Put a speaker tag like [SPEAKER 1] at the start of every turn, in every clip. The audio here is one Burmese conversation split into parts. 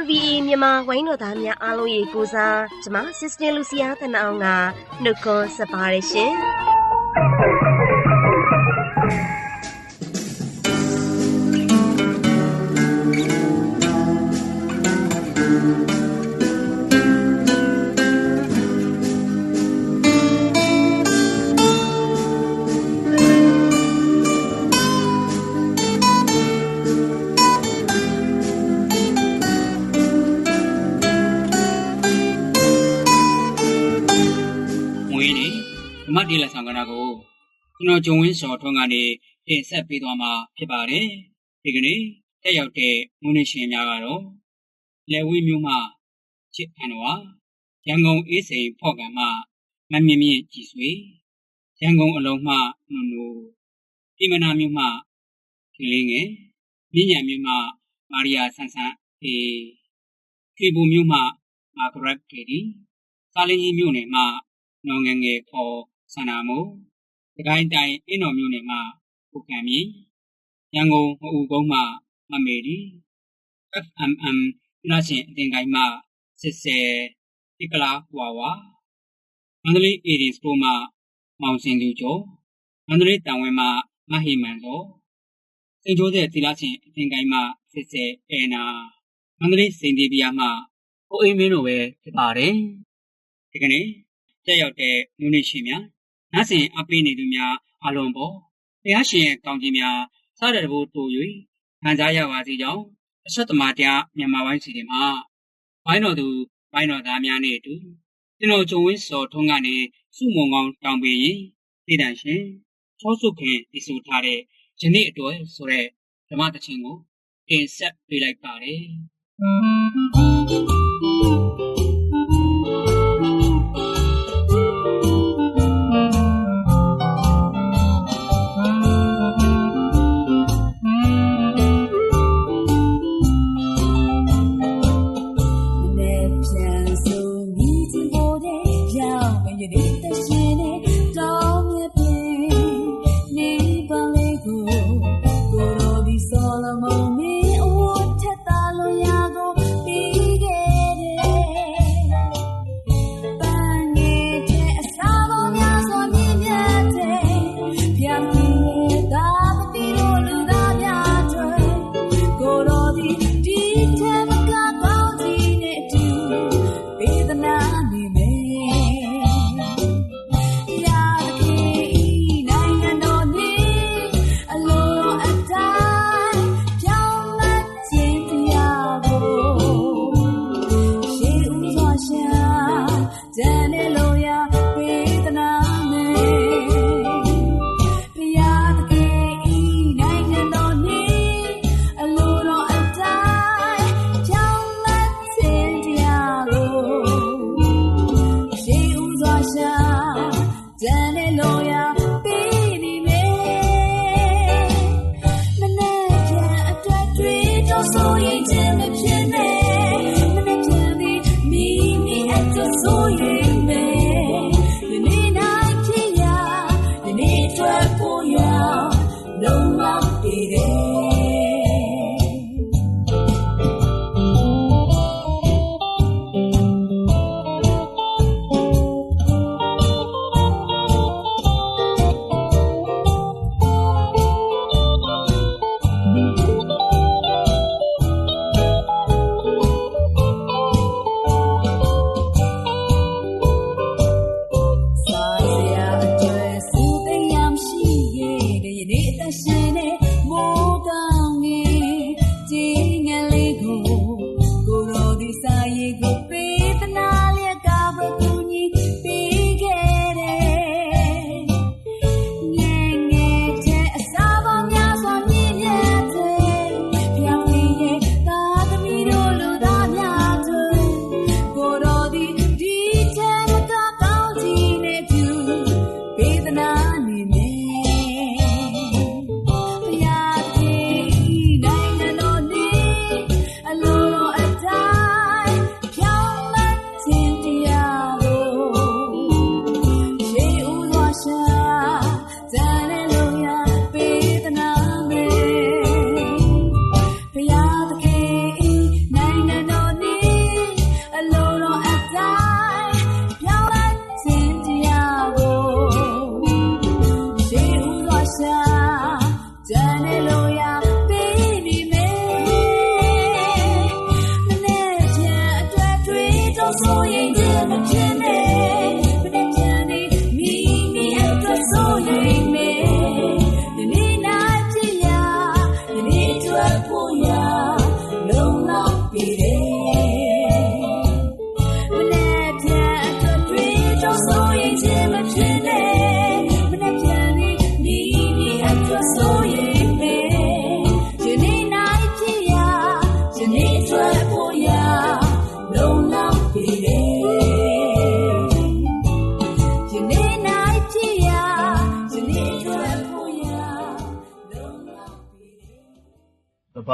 [SPEAKER 1] RVA မြန်မာဝိုင်းတော်သားများအားလုံးရေကိုစားကျမ Sister Lucia တနအောင်ကနှုတ်ခွန်းဆက်ပါရရှင်
[SPEAKER 2] ကျွန်တော်ဂျုံဝင်းစော်ထွန်းကနေတင်ဆက်ပေးသွားမှာဖြစ်ပါတယ်ဒီကနေ့တက်ရောက်တဲ့မွေးနေ့ရှင်များကတော့လေဝိမျိုးမှချစ်အန်ဝါရန်ကုန်အေးစိန်ဖော့ကံမှမမြင့်မြင့်ကြည်ဆွေရန်ကုန်အလုံးမှနုံနုပြည်မနာမျိုးမှဒီလေးငယ်မြင့်ညံမျိုးမှမာရီယာဆန်းဆန်းအေထွေပူမျိုးမှမာဂရက်ကေဒီစာလင်းကြီးမျိုးနယ်မှနော်ငယ်ငယ်ခေါ်ဆန္ဒမို့ ဒကိုင်းတိုင်းအင်းတော်မြို့နယ်မှာပုကံမြေရန်ကုန်မအူကုန်းမှာမမေဒီ FMM နာရှင်အတင်ကိုင်းမှာစစ်စဲတိကလာဝါဝါမန္တလေးအေဒီစပိုမှာမောင်စင်သူကျော်မန္တလေးတန်ဝင်းမှာမဟိမန်တော်စင်ကျိုးတဲ့သီလရှင်အတင်ကိုင်းမှာစစ်စဲအဲနာမန္တလေးစိန်ဒီပီယာမှာကိုအိမ်မင်းတို့ပဲဖြစ်ပါတယ်ဒီကနေ့တက်ရောက်တဲ့လူနေရှင်များ နားဆင်အပ်ပေးနေသူများအလုံးပေါ်တရားရှင်ရဲ့ကောင်းခြင်းများစတဲ့တဘို့တို့၍ခံစားရပါစေကြောင်းအဆက်သမားတရားမြန်မာဝိုင်းစီတင်မှာဘိုင်းတော်သူဘိုင်းတော်သားများနဲ့အတူကျွန်တော်ဂျုံဝင်းစော်ထုံးကနေစုမုံကောင်းတောင်းပေးရင်တည်တံရှင်ချောစုခင်တည်ဆူထားတဲ့ယနေ့အတွက်ဆိုတဲ့ဓမ္မတခြင်းကိုတင်ဆက်ပေးလိုက်ပါတယ်
[SPEAKER 3] ရောက်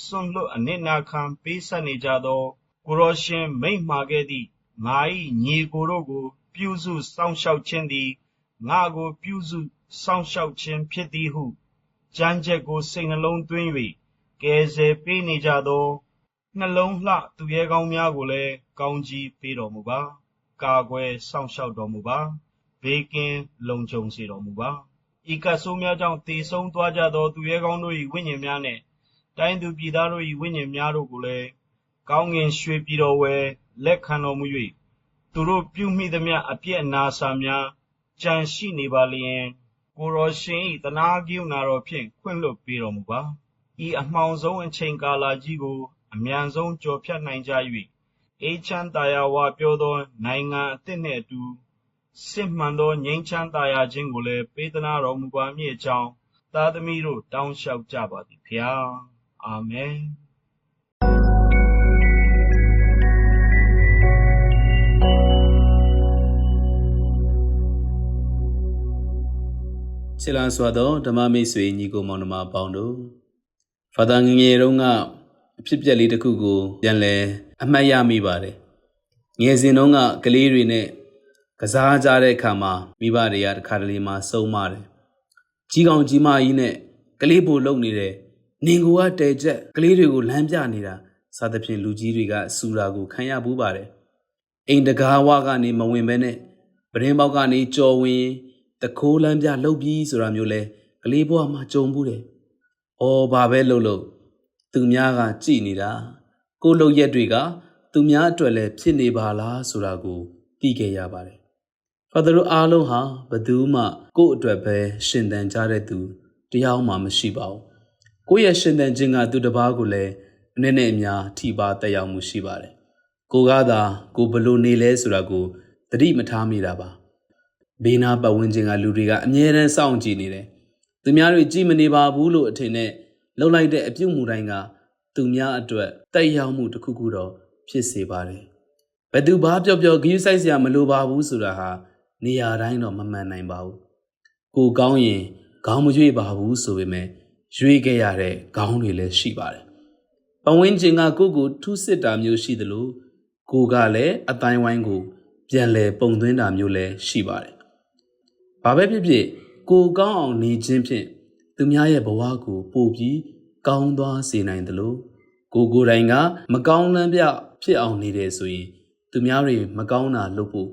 [SPEAKER 4] စွန့်လွတ်အနစ်နာခံပေးဆက်နေကြသော ကိုရောရှင်မိန့်မှာခဲ့သည့် ငါ၏ညီကိုတို့ကို ပြုစုစောင့်ရှောက်ခြင်းသည် ငါကို ပြုစုစောင့်ရှောက်ခြင်းဖြစ်သည်ဟုကြမ်းကြက်ကို စိတ်နှလုံးသွင်း၍ကယ်ဆယ်ပေးနေကြသော နှလုံးလှသူရဲကောင်းများကိုလည်း ကောင်းကြီးပေးတော်မူပါ ကာကွယ်စောင့်ရှောက်တော်မူပါ ဘေးကင်းလုံခြုံစေတော်မူပါ ဤကဆိုးများကြောင့်တည်ဆုံးသွားကြသော သူရဲကောင်းတို့၏ဝိညာဉ်များနှင့် တိုင်းသူပြည်သားတို့၏ဝိညာဉ်များတို့ကိုလည်း ကောင်းငင်ရွှေပြည်တော်ဝယ် လက်ခံတော်မူ၍သူတို့ပြုမိသမျှ အပြစ်အနာစာများကြံရှိနေပါလျင် ကိုရောရှင်၏တနာကရုဏာတော်ဖြင့် ခွင့်လွှတ်ပေးတော်မူပါ ဤအမှောင်ဆုံးအချိန်ကာလကြီးကို အမြန်ဆုံးကျော်ဖြတ်နိုင်ကြ၍အေးချမ်းသာယာဝပြောသော နိုင်ငံအသစ်နှင့်အတူ စစ်မှန်သော ငြိမ်းချမ်းသာယာခြင်းကိုလည်း ပေးသနာတော်မူပါမည်အကြောင်း သားသမီးတို့ တောင်းလျှောက်ကြပါသည်ဖျား အာမင်
[SPEAKER 5] ချစ်လာစွာသောဓမ္မမိတ်ဆွေညီကိုမောင်နှမပေါင်းတို့ဖာသာငယ်ငယ်တုန်းကအဖြစ်အပျက်လေးတစ်ခုကိုပြန်လဲအမှတ်ရမိပါတယ်ငယ်စဉ်တုန်းကကလေးတွေနဲ့ကစားကြတဲ့အခါမှာမိဘတွေကတခါတလေမှစုံမတယ်ကြီးကောင်ကြီးမကြီးနဲ့ကလေးပိုလုံနေတယ် နင်ကိုကတဲချက်ကလေးတွေကိုလမ်းပြနေတာစသဖြင့်လူကြီးတွေကစူတာကိုခံရဘူးပါတယ်အိမ်တကားဝကနေမဝင်ဘဲနဲ့ပရင်ပေါက်ကနေကြော်ဝင်တခိုးလမ်းပြလှုပ်ပြီးဆိုတာမျိုးလဲကလေးဘဝမှာကြုံဘူးတယ်။အော်ဘာပဲလှုပ်လို့သူများကကြည်နေတာကိုလှုပ်ရက်တွေကသူများအတွက်လည်းဖြစ်နေပါလားဆိုတာကိုသိခဲ့ရပါတယ်။ဖာသာတို့အားလုံးဟာဘယ်သူမှကိုယ့်အတွက်ပဲရှင်သန်ကြတဲ့သူတရားမှမရှိပါဘူး။ ကိုယ့်ရဲ့ရှင်သန်ခြင်းကသူတစ်ပါးကိုလည်းအနည်းနဲ့အများထိပါတက်ရောက်မှုရှိပါတယ်။ကိုကသာကိုဘလို့နေလဲဆိုတာကိုသတိမထားမိတာပါ။ဘေးနားပတ်ဝန်းကျင်ကလူတွေကအမြဲတမ်းစောင့်ကြည့်နေတယ်။သူများတွေကြည့်မနေပါဘူးလို့အထင်နဲ့လှုပ်လိုက်တဲ့အပြုတ်မှုတိုင်းကသူများအတွက်တက်ရောက်မှုတစ်ခုခုတော့ဖြစ်စေပါတယ်။ဘယ်သူဘာပြောပြောဂရုစိုက်စရာမလိုပါဘူးဆိုတာဟာနေရာတိုင်းတော့မမှန်နိုင်ပါဘူး။ကိုကောင်းရင်ခေါင်းမရွေ့ပါဘူးဆိုပေမဲ့ ရွေ့ခဲ့ရတဲ့ခေါင်းတွေလည်းရှိပါတယ်။ပဝင်းကျင်ကကိုကိုထူးစစ်တာမျိုးရှိသလိုကိုကလည်းအတိုင်းဝိုင်းကို ပြန်လဲပုံသွင်းတာမျိုးလည်းရှိပါတယ်။ဘာပဲဖြစ်ဖြစ်ကိုကောင်းအောင်နေခြင်းဖြင့်သူများရဲ့ဘဝကိုပို့ပြီးကောင်းသွားစေနိုင်တယ်လို့ကိုကိုယ်တိုင်ကမကောင်းလမ်းပြဖြစ်အောင်နေတယ်ဆိုရင်သူများတွေမကောင်းတာလုပ်ဖို့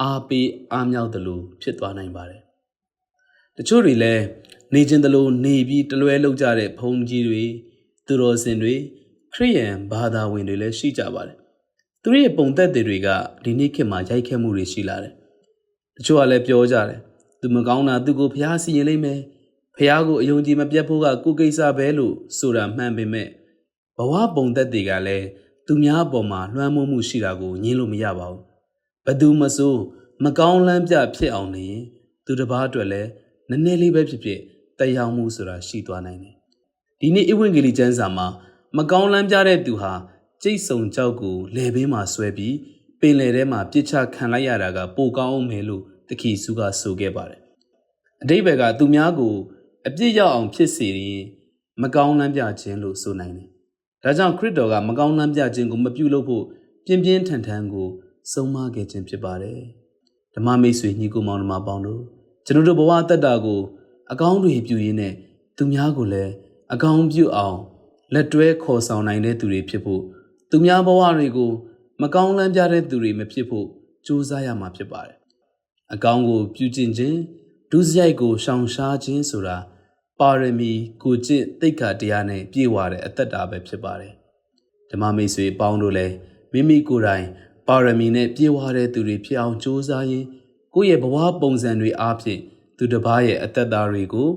[SPEAKER 5] အားပေးအားမြောက်တယ်လို့ဖြစ်သွားနိုင်ပါတယ်။တချို့တွေလည်း နေခြင်းတယ်လို့နေပြီးတလွဲလောက်ကြတဲ့ဘုံကြီးတွေသူတော်စင်တွေခရိယန်ဘာသာဝင်တွေလည်းရှိကြပါတယ်။သူတို့ရဲ့ပုံသက်တွေကဒီနေ့ခေတ်မှာရိုက်ခတ်မှုတွေရှိလာတယ်။တချို့ကလည်းပြောကြတယ်။သူမကောင်းတာသူကိုဖျားစီရင်လိမ့်မယ်။ဖျားကိုအယုံကြည်မပြတ်ဖို့ကကိုယ်ကိစ္စပဲလို့ဆိုတာမှန်ပေမဲ့ဘဝပုံသက်တွေကလည်းသူများအပေါ်မှာလွှမ်းမိုးမှုရှိတာကိုညင်းလို့မရပါဘူး။ဘသူမဆိုးမကောင်းလမ်းပြဖြစ်အောင်နေရင်သူတစ်ပါးအတွက်လည်းနည်းနည်းလေးပဲဖြစ်ဖြစ် တရားမှုဆိုတာရှိသွားနိုင်တယ်။ဒီနေ့ဧဝံဂေလိကျမ်းစာမှာမကောင်းလမ်းပြတဲ့သူဟာကျိတ်ဆုံကြောက်ကိုလယ်ဘေးမှာဆွဲပြီးပင်လယ်ထဲမှာပြစ်ချခံလိုက်ရတာကပိုကောင်းအောင်မယ်လို့တခီစုကဆိုခဲ့ပါတယ်အတိဘယ်ကသူများကိုအပြစ်ရောက်အောင်ဖြစ်စေရင်မကောင်းလမ်းပြခြင်းလို့ဆိုနိုင်တယ်ဒါကြောင့်ခရစ်တော်ကမကောင်းလမ်းပြခြင်းကိုမပြုလုပ်ဖို့ပြင်းပြင်းထန်ထန်ကိုဆုံးမခဲ့ခြင်းဖြစ်ပါတယ်ဓမ္မမိတ်ဆွေညီကိုမောင်နှမပေါင်းတို့ကျွန်တော်တို့ဘဝအသက်တာကို အကောင်းတွေပြုရင်းနဲ့သူများကိုလည်းအကောင်းပြုအောင်လက်တွဲခေါ်ဆောင်နိုင်တဲ့သူတွေဖြစ်ဖို့သူများဘဝတွေကိုမကောင်းလမ်းပြတဲ့သူတွေမဖြစ်ဖို့ကြိုးစားရမှာဖြစ်ပါတယ်။အကောင်းကိုပြုကျင့်ခြင်းဒုစရိုက်ကိုရှောင်ရှားခြင်းဆိုတာပါရမီကိုကျင့်တိတ်ခါတရားနဲ့ပြည့်ဝတဲ့အသက်တာပဲဖြစ်ပါတယ်။ဓမ္မမိတ်ဆွေပေါင်းတို့လည်းမိမိကိုယ်တိုင်ပါရမီနဲ့ပြည့်ဝတဲ့သူတွေဖြစ်အောင်ကြိုးစားရင်းကိုယ့်ရဲ့ဘဝပုံစံတွေအားဖြင့် သူတစ်ပါးရဲ့အသက်တာတွေကို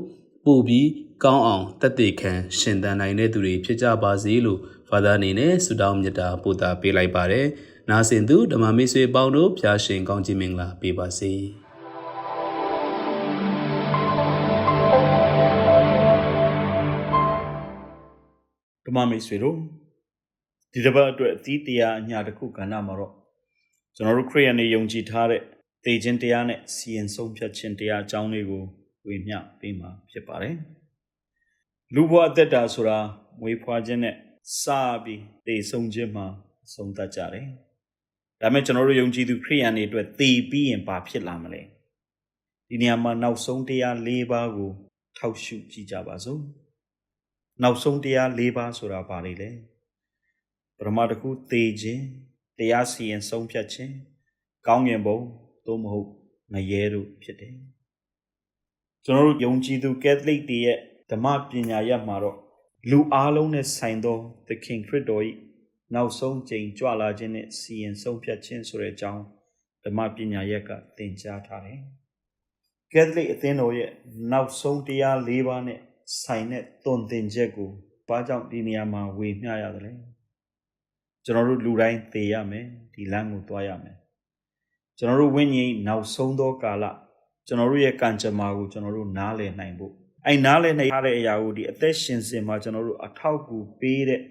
[SPEAKER 5] ပို့ပြီးကောင်းအောင်တသက်ခံရှင်သန်နိုင်တဲ့သူတွေဖြစ်ကြပါစေလို့ဖာသာအနေနဲ့ဆုတောင်းမြတ်တာပို့တာပေးလိုက်ပါတယ်။နာဆင်သူဓမ္မမိတ်ဆွေပေါင်းတို့ဖျားရှင်ကောင်းခြင်းမင်္ဂလာပေးပါစေ။
[SPEAKER 6] ဓမ္မမိတ်ဆွေတို့ဒီတစ်ပတ်အတွက်အသီးတရားအညာတစ်ခုကဏ္ဍမှာတော့ကျွန်တော်တို့ခရိယန်တွေယုံကြည်ထားတဲ့ တေခြင်းတရားနဲ့စီရင်ဆုံးဖြတ်ခြင်းတရားအကြောင်းလေးကိုဝေမျှပေးမှာဖြစ်ပါတယ်လူဘဝအသက်တာဆိုတာမွေးဖွားခြင်းနဲ့စပြီးတေဆုံးခြင်းမှာအဆုံးသတ်ကြတယ်ဒါမဲ့ကျွန်တော်တို့ယုံကြည်သူခရိယန်တွေအတွက်တေပြီးရင်ဘာဖြစ်လာမလဲဒီနေရာမှာနောက်ဆုံးတရား၄ပါးကို ထောက်ရှုကြည့်ကြပါစို့နောက်ဆုံးတရား၄ပါးဆိုတာဘာတွေလဲပရမတခုသေခြင်းတရားစီရင်ဆုံးဖြတ်ခြင်းကောင်းငင်ဘုံ သို့မဟုတ်ငရဲတို့ဖြစ်တယ်ကျွန်တော်တို့ယုံကြည်သူကက်သလစ်တွေရဲ့ဓမ္မပညာရပ်မှာတော့လူအားလုံးနဲ့ဆိုင်သောသခင်ခရစ်တော်၏နောက်ဆုံးကြိမ်ကြွလာခြင်းနဲ့စီရင်ဆုံးဖြတ်ခြင်းဆိုတဲ့အကြောင်းဓမ္မပညာရက်ကသင်ကြားထားတယ်ကက်သလစ်အသင်းတော်ရဲ့နောက်ဆုံးတရား၄ပါးနဲ့ဆိုင်တဲ့တုံသင်ချက်ကိုဘာကြောင့်ဒီနေရာမှာဝေမျှရတယ်လဲကျွန်တော်တို့လူတိုင်းသိရမယ်ဒီလမ်းကိုသွားရမယ် ကျွန်တော်တို့ဝိညာဉ်နောက်ဆုံးသောကာလကျွန်တော်တို့ရဲ့ကံကြမ္မာကိုကျွန်တော်တို့နားလည်နိုင်ဖို့အဲ့နားလည်နိုင်တဲ့အရာကိုဒီအသက်ရှင်စင်မှာကျွန်တော်တို့အထောက်အကူပေးတဲ့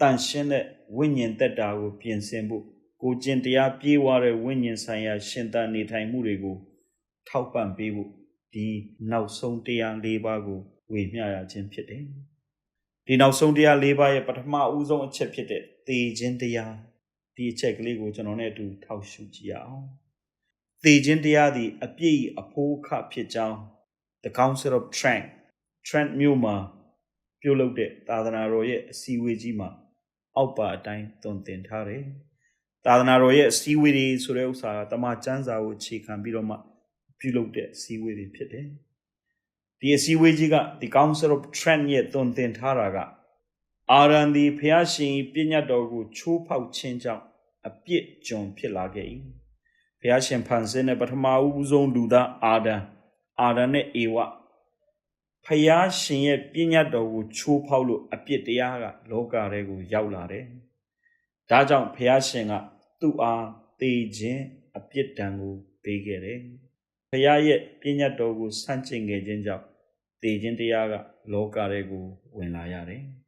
[SPEAKER 6] တန်ရှင်းတဲ့ဝိညာဉ်သက်တာကိုပြင်ဆင်ဖို့ကိုကျင့်တရားပြေးဝတဲ့ဝိညာဉ်ဆိုင်ရာရှင်သန်နေထိုင်မှုတွေကိုထောက်ပံ့ပေးဖို့ဒီနောက်ဆုံးတရား၄ပါးကိုဝေမျှရခြင်းဖြစ်တယ်။ဒီနောက်ဆုံးတရား၄ပါးရဲ့ပထမဦးဆုံးအချက်ဖြစ်တဲ့သေခြင်းတရား ဒီအချက်ကလေးကိုကျွန်တော်နဲ့အတူထောက်ရှုကြည့်ရအောင်။သေခြင်းတရားသည်အပြည့်အဖိုးအခဖြစ်ကြောင်း The Council of Trent Trent မြို့မှာပြုလုပ်တဲ့သာသနာတော်ရဲ့အစည်းအဝေးကြီးမှာအောက်ပါအတိုင်းသွန်သင်ထားတယ်။သာသနာတော်ရဲ့အစည်းအဝေးတွေဆိုတဲ့ဥစ္စာကတမန်ကျမ်းစာကိုအခြေခံပြီးတော့မှပြုလုပ်တဲ့အစည်းအဝေးတွေဖြစ်တယ်။ဒီအစည်းအဝေးကြီးက The Council of Trent ရဲ့သွန်သင်ထားတာကအာရန်ဒီဖျားရှင်ပြည့်ညတ်တော်ကိုချိုးဖောက်ခြင်းကြောင့် အပြစ်ကြုံဖြစ်လာခဲ့၏။ဖျားရှင်ဖန်ဆင်းတဲ့ပထမဦးဆုံးလူသားအာဒံအာဒံနဲ့အေဝဖျားရှင်ရဲ့ပြည့်ညတ်တော်ကိုချိုးဖောက်လို့အပြစ်တရားကလောကထဲကိုရောက်လာတယ်။ဒါကြောင့်ဖျားရှင်ကသူ့အားသေခြင်းအပြစ်ဒဏ်ကိုပေးခဲ့တယ်။ဖျားရဲ့ပြည့်ညတ်တော်ကိုဆန့်ကျင်ခဲ့ခြင်းကြောင့်သေခြင်းတရားကလောကထဲကိုဝင်လာရတယ်။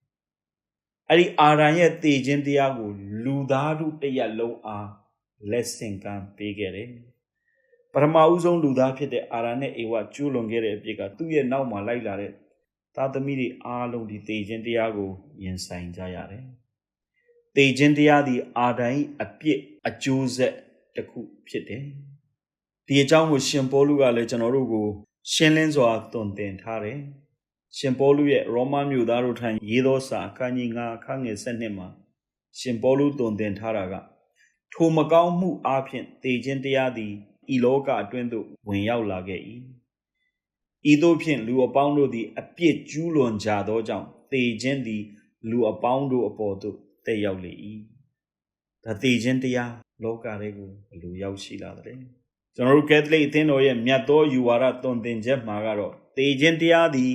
[SPEAKER 6] အဲ့ဒီအာရန်ရဲ့သေခြင်းတရားကို လူသားတို့တရက်လုံးအားလက်ဆင့်ကမ်းပေးခဲ့တယ်။ပထမဦးဆုံးလူသားဖြစ်တဲ့အာရန်နဲ့အေဝကျူးလွန်ခဲ့တဲ့အပြစ်ကသူ့ရဲ့နောက်မှာလိုက်လာတဲ့သားသမီးတွေအားလုံးဒီသေခြင်းတရားကိုရင်ဆိုင်ကြရတယ်။သေခြင်းတရားသည်အာဒံ၏အပြစ်အကျိုးဆက်တစ်ခုဖြစ်တယ်။ဒီအကြောင်းကိုရှင်ပေါလုကလည်းကျွန်တော်တို့ကို ရှင်းလင်းစွာသွန်သင်ထားတယ်။ ရှင်ပေါလုရဲ့ရောမမြို့သားတို့ထံရေးသောစာအခန်းကြီး9အခန်းငယ်7မှာရှင်ပေါလုသွန်သင်ထားတာကထိုမကောင်းမှုအပြင်သေခြင်းတရားသည်ဤလောကအတွင်းသို့ဝင်ရောက်လာခဲ့၏။ဤသို့ဖြင့်လူအပေါင်းတို့သည် အပြစ်ကျူးလွန်ကြသောကြောင့်သေခြင်းသည် လူအပေါင်းတို့အပေါ်သို့တက်ရောက်လေ၏။ဒါသေခြင်းတရားလောကထဲကိုဘယ်လိုရောက်ရှိလာသလဲ။ကျွန်တော်တို့ကက်သလစ်အသင်းတော်ရဲ့မြတ်သောယူဝါဒသွန်သင်ချက်မှာကတော့သေခြင်းတရားသည်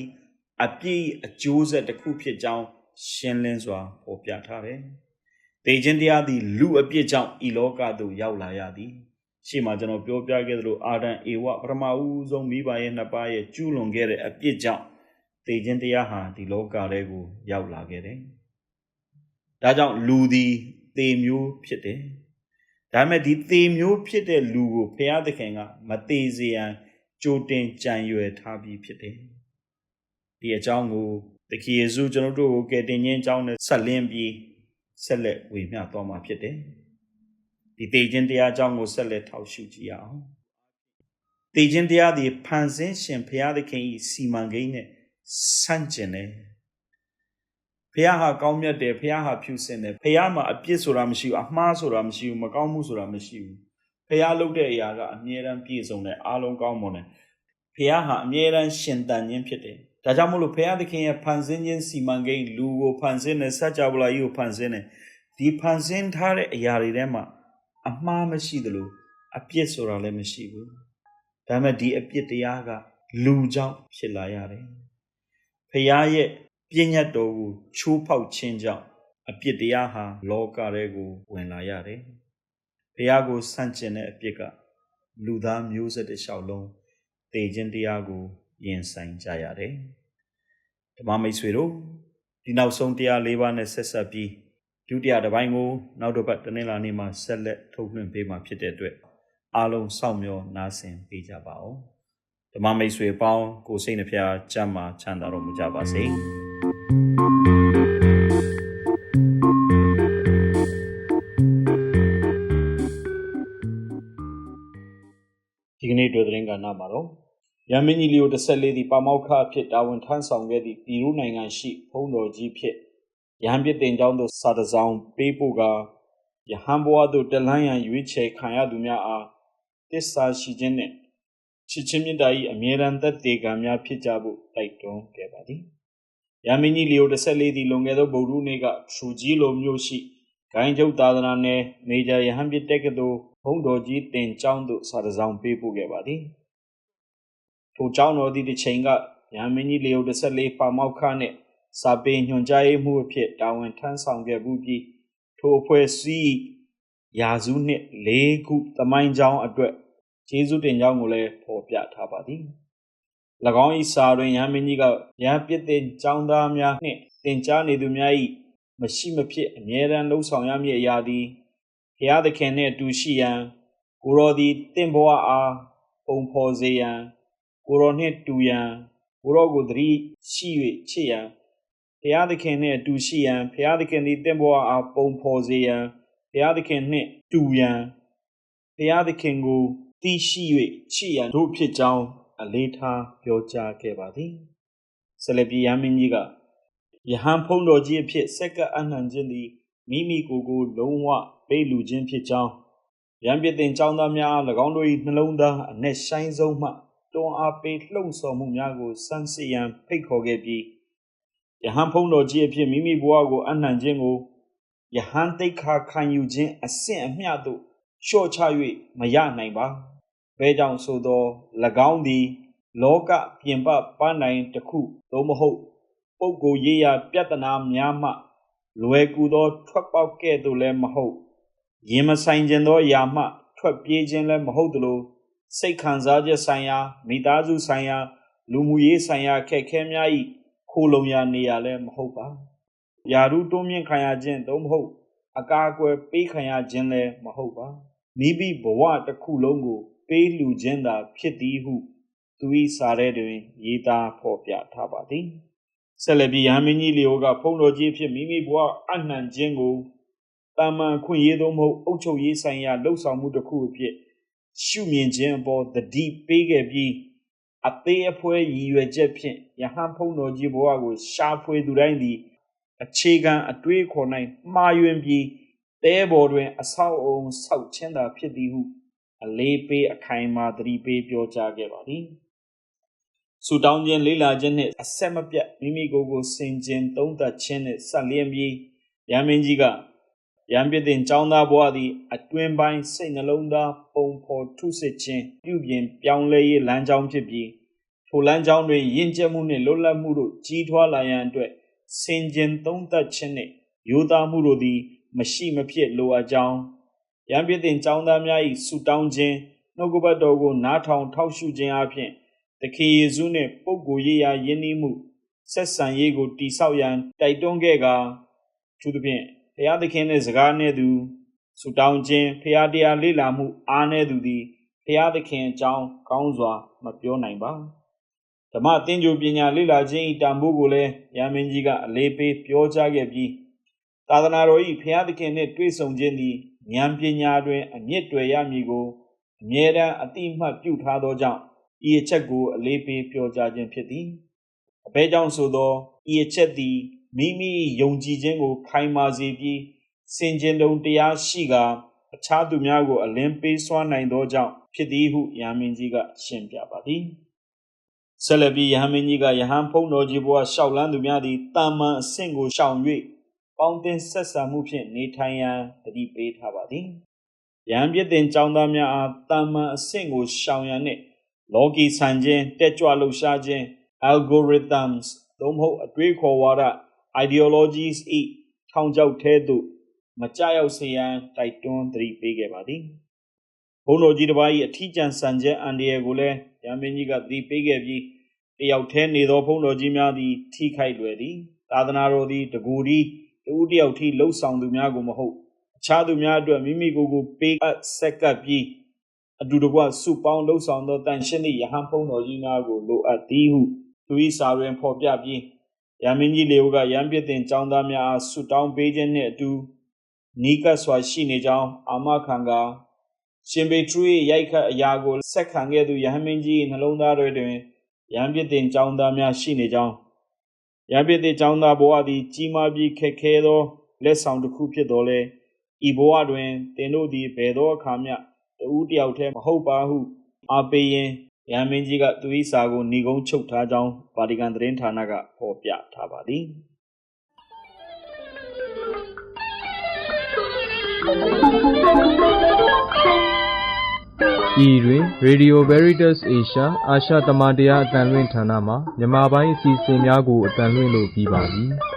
[SPEAKER 6] အပြည့်အကျိုးဆက်တစ်ခုဖြစ်ကြောင်းရှင်းလင်းစွာဖော်ပြထားတယ်။သေခြင်းတရားသည်လူအပြစ်ကြောင့်ဤလောကသို့ရောက်လာရသည်။ရှေ့မှာကျွန်တော်ပြောပြခဲ့သလိုအာဒံအေဝပထမဦးဆုံးမိဘရဲ့နှစ်ပါးရဲ့ကျူးလွန်ခဲ့တဲ့အပြစ်ကြောင့်သေခြင်းတရားဟာဒီလောကထဲကိုရောက်လာခဲ့တယ်။ဒါကြောင့်လူသည်သေမျိုးဖြစ်တယ်ဒါပေမဲ့ဒီသေမျိုးဖြစ်တဲ့လူကိုဖျားသခင်ကမသေးစေရန်ကြိုတင်ကြံရွယ်ထားပြီးဖြစ်တယ် ဒီအကြောင်းကိုတခင်ယေရှုကျွန်တော်တို့ကိုကယ်တင်ခြင်းအကြောင်းနဲ့ဆက်လင်းပြီးဆက်လက်ဝေမျှသွားမှာဖြစ်တယ်ဒီတေခြင်းတရားအကြောင်းကိုဆက်လက်ထောက်ရှုကြည့်အောင်တေခြင်းတရားဒီဖန်ဆင်းရှင်ဘုရားသခင်ဤစီမံကိန်းနဲ့ဆန့်ကျင်တယ်ဘုရားဟာကောင်းမြတ်တယ်ဘုရားဟာဖြူစင်တယ်ဘုရားမှာအပြစ်ဆိုတာမရှိဘူးအမှားဆိုတာမရှိဘူးမကောင်းမှုဆိုတာမရှိဘူးဘုရားလုပ်တဲ့အရာကအမြဲတမ်းပြည့်စုံတယ်အားလုံးကောင်းမွန်တယ်ဘုရားဟာအမြဲတမ်းရှင်သန်ခြင်းဖြစ်တယ် ဒါကြောင့်မို့လို့ဘုရားသခင်ရဲ့ဖန်ဆင်းခြင်းစီမံကိန်းလူကိုဖန်ဆင်းတယ်စัจ java လာကြီးကိုဖန်ဆင်းတယ်ဒီဖန်ဆင်းထားတဲ့အရာတွေထဲမှာအမှားမရှိသလိုအပြစ်ဆိုတာလည်းမရှိဘူးဒါပေမဲ့ဒီအပြစ်တရားကလူကြောင့်ဖြစ်လာရတယ်ဖခင်ရဲ့ပြည့်ညတ်တော်ကိုချိုးဖောက်ခြင်းကြောင့်အပြစ်တရားဟာလောကထဲကိုဝင်လာရတယ်ဖခင်ကိုဆန့်ကျင်တဲ့အပြစ်ကလူသားမျိုးဆက်တစ်လျှောက်လုံးတည်ခြင်းတရားကိုရင်ဆိုင်ကြရတယ် ဓမ္မမိတ်ဆွေတို့ဒီနောက်ဆုံးတရား၄ပါးနဲ့ဆက်ဆက်ပြီးဒုတိယတစ်ပိုင်းကိုနောက်တစ်ပတ်တနင်္လာနေ့မှာဆက်လက်ထုတ်လွှင့်ပေးမှာဖြစ်တဲ့အတွက်အားလုံးစောင့်မျှော်နားဆင်ပေးကြပါဦးဓမ္မမိတ်ဆွေပေါင်းကိုစိတ်နှဖျားကြမ်းမာချမ်းသာတော်မူကြပါစေဒီကနေ့တွေ့တဲ့ကဏ္ဍမှာတော့ ရမင်းကြီးလီယို14သည်ပါမောက္ခအဖြစ်တာဝန်ထမ်းဆောင်ခဲ့သည့်ပြည်သူနိုင်ငံရှိဘုန်းတော်ကြီးဖြစ်ရဟန်းပြစ်တင်ကြောင်းသို့စာတစောင်းပေးပို့ကယဟန်ဘဝသို့တလန်းရန်ရွေးချယ်ခံရသူများအားတစ္ဆာရှိခြင်းနှင့်ချစ်ချင်းမြတ်တာ၏အမြဲတမ်းသက်သေကံများဖြစ်ကြဖို့တိုက်တွန်းခဲ့ပါသည်။ရမင်းကြီးလီယို14သည်လွန်ခဲ့သောဗုဒ္ဓနေ့ကထရူကြီးလိုမျိုးရှိဂိုင်းကျုပ်သာသနာနယ်မေဂျာယဟန်ပြစ်တက်ကသို့ဘုန်းတော်ကြီးတင်ကျောင်းသို့စာတစောင်းပေးပို့ခဲ့ပါသည်။ ထိုကျောင်းတော်သည်တစ်ချိန်ကရမင်းကြီးလီယို14ပါမောက်ခနှင့်စာပေညွှန်ကြားရေးမှုအဖြစ်တာဝန်ထမ်းဆောင်ခဲ့မှုပြီးထိုအဖွဲ့အစည်းရာစုနှစ်၄ခုသမိုင်းကြောင်းအတွက်ကျေးဇူးတင်ကြောင်းကိုလည်းဖော်ပြထားပါသည်၎င်း၏စာတွင်ရဟန်းမင်းကြီးကရဟန်းပြစ်တင်ကျောင်းသားများနှင့်တင်ကြားနေသူများ၏မရှိမဖြစ်အမြဲတမ်းလှုပ်ဆောင်ရမည့်အရာသည်ဘုရားသခင်နှင့်အတူရှိရန်ကိုရောသည်တင့်ဘဝအားပုံဖော်စေရန် ကိုရောနှင့်တူရန်ကိုရောကိုသတိရှိ၍ချစ်ရန်ဘုရားသခင်နှင့်အတူရှိရန်ဘုရားသခင်သည်တင့်ဘဝအားပုံဖော်စေရန်ဘုရားသခင်နှင့်တူရန်ဘုရားသခင်ကိုသိရှိ၍ချစ်ရန်တို့ဖြစ်ကြောင်းအလေးထားပြောကြားခဲ့ပါသည်ဆလပီယမင်းကြီးကယဟန်ဖုံးတော်ကြီးအဖြစ်စက္ကအနှံခြင်းသည်မိမိကိုယ်ကိုလုံးဝပေးလူခြင်းဖြစ်ကြောင်းရံပြတဲ့ចောင်းသားများ၎င်းတို့၏နှလုံးသားအ내ဆိုင်ဆုံးမှ တွန်းအားပေးလှုံ့ဆော်မှုများကိုစမ်းစစ်ရန်ဖိတ်ခေါ်ခဲ့ပြီးယဟန်ဖုံးတော်ကြီးအဖြစ်မိမိဘဝကိုအနှံခြင်းကိုယဟန်တိတ်ခါခံယူခြင်းအဆင့်အမျှသို့လျှော့ချ၍မရနိုင်ပါဘဲကြောင့်ဆိုသော၎င်းသည် လောကပြင်ပပန်းတိုင်တစ်ခုသို့မဟုတ်ပုဂ္ဂိုလ်ရေးရာပြဿနာများမှ လွယ်ကူသော ထွက်ပေါက်ကဲ့သို့လည်းမဟုတ်ရင်မဆိုင်ခြင်းသောအရာမှ ထွက်ပြေးခြင်းလည်းမဟုတ်သလို စိတ်ခံစားချက်ဆိုင်ရာမိသားစုဆိုင်ရာလူမှုရေးဆိုင်ရာခက်ခဲများ၏ခိုလုံရာနေရာလည်းမဟုတ်ပါယာရုတွန်းမြင့်ခံရခြင်းသို့မဟုတ်အကာအကွယ်ပေးခံရခြင်းလည်းမဟုတ်ပါမိမိဘဝတစ်ခုလုံးကို ပေးလူခြင်းသာဖြစ်သည်ဟုသူ၏စာထဲတွင် ရေးသားဖော်ပြထားပါသည်ဆက်လက်ပြီးယဟမင်းကြီးလျိုကဖုံတော်ကြီးဖြစ်မိမိဘဝအနှံခြင်းကိုတာမန်ခွင့်ရေးသောမဟုတ်အုပ်ချုပ်ရေးဆိုင်ရာလှုပ်ဆောင်မှုတစ်ခုအဖြစ် ရှုမြင်ခြင်းအပေါ်တတိပေးခဲ့ပြီးအသေးအဖွဲရည်ရွယ်ချက်ဖြင့်ယဟန်ဖုံတော်ကြီးဘဝကိုရှားဖွေသူတိုင်းသည်အခြေခံအတွေးခေါ်၌မှားယွင်းပြီးတဲပေါ်တွင် အဆောက်အုံဆောက်ခြင်းသာဖြစ်သည်ဟုအလေးပေးအခိုင်အမာသတိပေးပြောကြားခဲ့ပါသည်ဆူတောင်းခြင်းလေးလာခြင်းနှင့်အဆက်မပြတ်မိမိကိုယ်ကိုစင်ကြင်သုံးသပ်ခြင်းနှင့်ဆက်လျက်ပြီးရမင်းကြီးက ရံပြတဲ့ចောင်းသားဘဝသည် အတွင်ပိုင်းစိတ်နှလုံးသားပုံဖော်ထုစစ်ခြင်းပြုပြင်ပြောင်းလဲရေးလမ်းကြောင်းဖြစ်ပြီးထိုလမ်းကြောင်းတွင်ယဉ်ကျေးမှုနှင့်လွတ်လပ်မှုတို့ကြီးထွားလာရန်အတွက်စင်ကြင်သုံးသပ်ခြင်းနှင့်ရိုးသားမှုတို့သည် မရှိမဖြစ်လိုအပ်ကြောင်းရန်ပြည့်တင်ចောင်းသားများ၏ဆုတောင်းခြင်းနှုတ်ကပတ်တော်ကိုနားထောင်ထောက်ရှုခြင်းအပြင်သခင်ယေရှုနှင့်ပုဂ္ဂိုလ်ရေးရာယဉ်နီးမှုဆက်ဆံရေးကိုတိဆောက်ရန်တိုက်တွန်းခဲ့ကာသူသဖြင့် ဖျားသခင်နှင့်စကားနှင့်သူဆူတောင်းခြင်းဖျားတရားလေ့လာမှုအားနည်းသူသည်ဖျားသခင်အကြောင်းကောင်းစွာမပြောနိုင်ပါဓမ္မသင်္ကြန်ပညာလေ့လာခြင်း၏တန်ဖိုးကိုလည်းရမင်းကြီးကအလေးပေးပြောကြားခဲ့ပြီးသာသနာတော်၏ဖျားသခင်နှင့်တွေ့ဆုံခြင်းသည်ဉာဏ်ပညာတွင်အမြင့်တွယ်ရမည်ကိုအမြဲတမ်းအတိအမှတ်ပြုထားသောကြောင့်ဤအချက်ကိုအလေးပေးပြောကြားခြင်းဖြစ်သည်အဘဲကြောင့်ဆိုသောဤအချက်သည် မိမိယုံကြည်ခြင်းကို ခိုင်မာစေပြီးစင်ကြင်တုံတရားရှိကာအခြားသူများကို အလင်းပေးစွမ်းနိုင်သောကြောင့်ဖြစ်သည်ဟုယဟမင်းကြီးကရှင်းပြပါသည်ဆက်လက်ပြီးယဟမင်းကြီးကယဟန်ဖုံးတော်ကြီးဘုရားရှောက်လန်းသူများသည်တာမန်အဆင့်ကိုရှောင်၍ပေါင်းတင်ဆက်ဆံမှုဖြင့်နေထိုင်ရန်တတိပေးထားပါသည်ယဟန်ပြည့်တင်ចောင်းသားများအားတာမန်အဆင့်ကိုရှောင်ရန်နှင့်လောကီဆန်ခြင်းတက်ကြွလှုပ်ရှားခြင်း algorithms သို့မဟုတ်အတွေးခေါ်ဝါဒ ideologies ၏ထောင်ချောက်ထဲသို့မကြရောက်စေရန်တိုက်တွန်းသတိပေးခဲ့ပါသည်ဘုန်းတော်ကြီးတစ်ပါး၏အထီးကျန်ဆန်ချက်အန္တရာယ်ကိုလည်းရမင်းကြီးကသတိပေးခဲ့ပြီးတယောက်တည်းနေသောဘုန်းတော်ကြီးများသည် ထိခိုက်လွယ်သည်သာသနာတော်သည်တကူဒီတဦးတယောက်ထိလှုပ်ဆောင်သူများကိုမဟုတ်အခြားသူများအတွက်မိမိကိုယ်ကိုပေးအပ်ဆက်ကပ်ပြီးအတူတကွစုပေါင်းလှုပ်ဆောင်သောတန်ရှင်းသည့်ယဟန်ဖုံတော်ကြီးများကိုလိုအပ်သည်ဟုသူ၏စာတွင်ဖော်ပြပြီး ရမင်းကြီးလေဝကရံပြစ်တင်ចောင်းသားများအားဆုတောင်းပေးခြင်းနှင့်အတူနီးကပ်စွာရှိနေကြောင်းအာမခံကာရှင်ပေထရူ၏ရိုက်ခတ်အရာကိုဆက်ခံခဲ့သူယဟမင်းကြီး၏နှလုံးသားတွင်ရံပြစ်တင်ចောင်းသားများရှိနေကြောင်းရံပြစ်တင်ចောင်းသားဘဝသည်ကြီးမားပြီးခက်ခဲသောလက်ဆောင်တစ်ခုဖြစ်တော်လဲဤဘဝတွင်တင်တို့သည်ဘယ်သောအခါမျှတဦးတယောက်တည်းမဟုတ်ပါဟုအားပေးရင် ရဟန်းမင်းကြီးကသူ၏စာကိုညီကုန်းချုပ်ထားကြောင်းဗာတီကန်သတင်းဌာနကဖော်ပြထားပါသည်
[SPEAKER 7] ဤတွင် Radio Veritas Asia အာရှသမတရားအတန်လွင့်ဌာနမှမြန်မာပိုင်းအစီအစဉ်များကိုအတန်လွင့်လို့ပြီးပါပြီ။